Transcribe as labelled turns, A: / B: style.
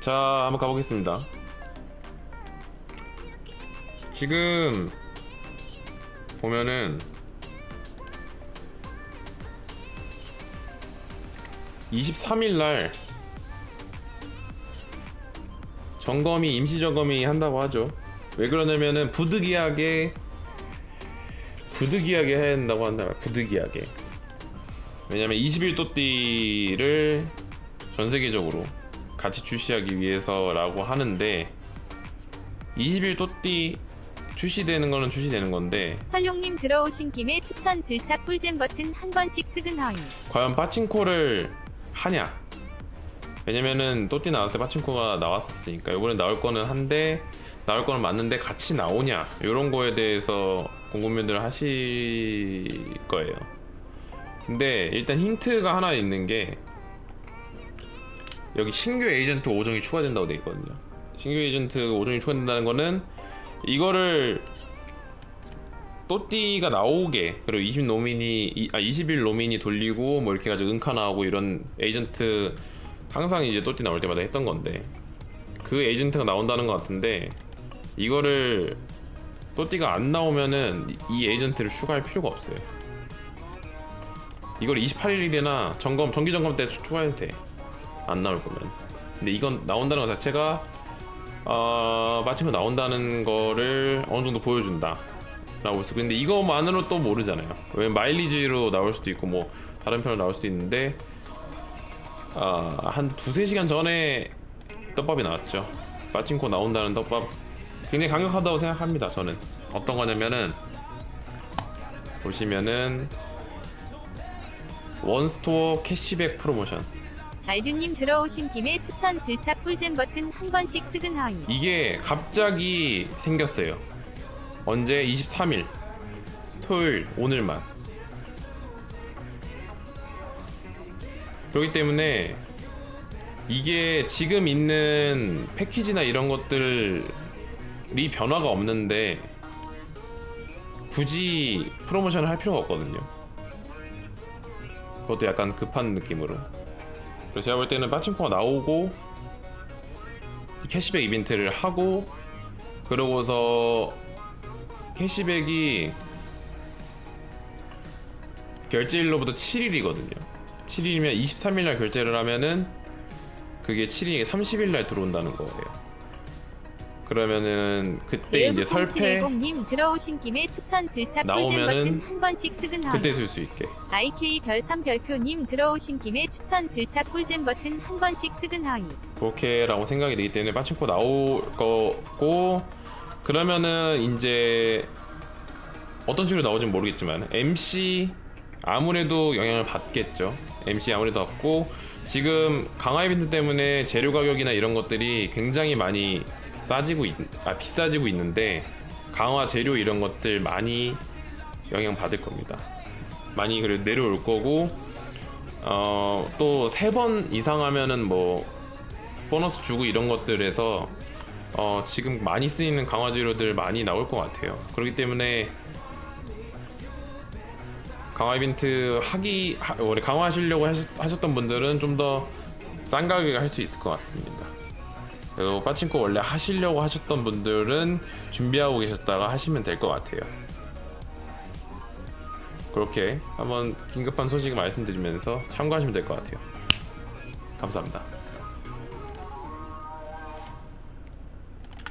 A: 자, 한번 가보겠습니다. 지금 보면은 23일 날 점검이 임시 점검이 한다고 하죠. 왜 그러냐면은 부득이하게 부득이하게 해야 된다고 한다. 부득이하게. 왜냐면 21 또띠를 전 세계적으로 같이 출시하기 위해서라고 하는데 21 또띠 출시되는 거는 출시되는 건데
B: 설룡님 들어오신 김에 추천 질착 꿀잼 버튼 한 번씩 스근허이.
A: 과연 빠친코를 하냐? 왜냐면은 또띠 나왔을 때 빠친코가 나왔었으니까 이번에 나올 거는 한데 나올 거는 맞는데 같이 나오냐 이런 거에 대해서 궁금해들 하실 거예요. 근데 일단 힌트가 하나 있는 게 여기 신규 에이전트 5종이 추가된다고 돼 있거든요. 신규 에이전트 5종이 추가된다는 거는 이거를 또띠가 나오게 그리고 20 노민이 이- 아21 노민이 돌리고 뭐 이렇게 가지고 은카 나오고 이런 에이전트 항상 이제 또띠 나올 때마다 했던 건데 그 에이전트가 나온다는 것 같은데 이거를 또띠가 안 나오면은 이 에이전트를 추가할 필요가 없어요. 이걸 28일이나 점검 정기 점검 때 추- 추가해도 돼. 안 나올 거면. 근데 이건 나온다는 것 자체가 어, 마침표 나온다는 거를 어느 정도 보여준다. 라고 있어. 근데 이거만으로 또 모르잖아요. 왜 마일리지로 나올 수도 있고 뭐 다른 편으로 나올 수도 있는데 아, 한 두세 시간 전에 떡밥이 나왔죠. 빠친코 나온다는 떡밥 굉장히 강력하다고 생각합니다. 저는 어떤 거냐면은 보시면은 원스토어 캐시백 프로모션
B: 알듀님 들어오신 김에 추천 질착 꿀잼 버튼 한 번씩 스근허이.
A: 이게 갑자기 생겼어요. 언제? 23일 토요일 오늘만. 그렇기 때문에 이게 지금 있는 패키지나 이런 것들이 변화가 없는데 굳이 프로모션을 할 필요가 없거든요. 그것도 약간 급한 느낌으로. 그래서 제가 볼 때는 빠친코가 나오고 캐시백 이벤트를 하고 그러고서 캐시백이 결제일로부터 7일이거든요. 7일이면 23일 날 결제를 하면은 그게 7일이 30일 날 들어온다는 거예요. 그러면은 그때 이제 설패
B: 710님 들어오신 김에 추천 질착 꿀잼
A: 나오면은
B: 버튼 한 번씩 스근허이.
A: 그때 쓸 수 있게.
B: IK 별삼 별표님 들어오신 김에 추천 질착 꿀잼 버튼 한 번씩 스근허이.
A: 그렇게라고 생각이 되기 때문에 빠친코 나올 거고 그러면은 이제 어떤 식으로 나올지는 모르겠지만 MC 아무래도 영향을 받겠죠. MC 아무래도 받고 지금 강화 이벤트 때문에 재료 가격이나 이런 것들이 굉장히 많이 싸지고 있, 아 비싸지고 있는데 강화 재료 이런 것들 많이 영향 받을 겁니다. 많이 그래 내려올 거고 어, 또 세 번 이상 하면은 뭐 보너스 주고 이런 것들에서 어, 지금 많이 쓰이는 강화 재료들 많이 나올 것 같아요. 그렇기 때문에 강화 이벤트 하기 하, 원래 강화하시려고 하셨, 하셨 던 분들은 좀 더 싼 가격에 할 수 있을 것 같습니다. 그리고 빠친코 원래 하시려고 하셨던 분들은 준비하고 계셨다가 하시면 될 것 같아요. 그렇게 한번 긴급한 소식을 말씀드리면서 참고하시면 될 것 같아요. 감사합니다.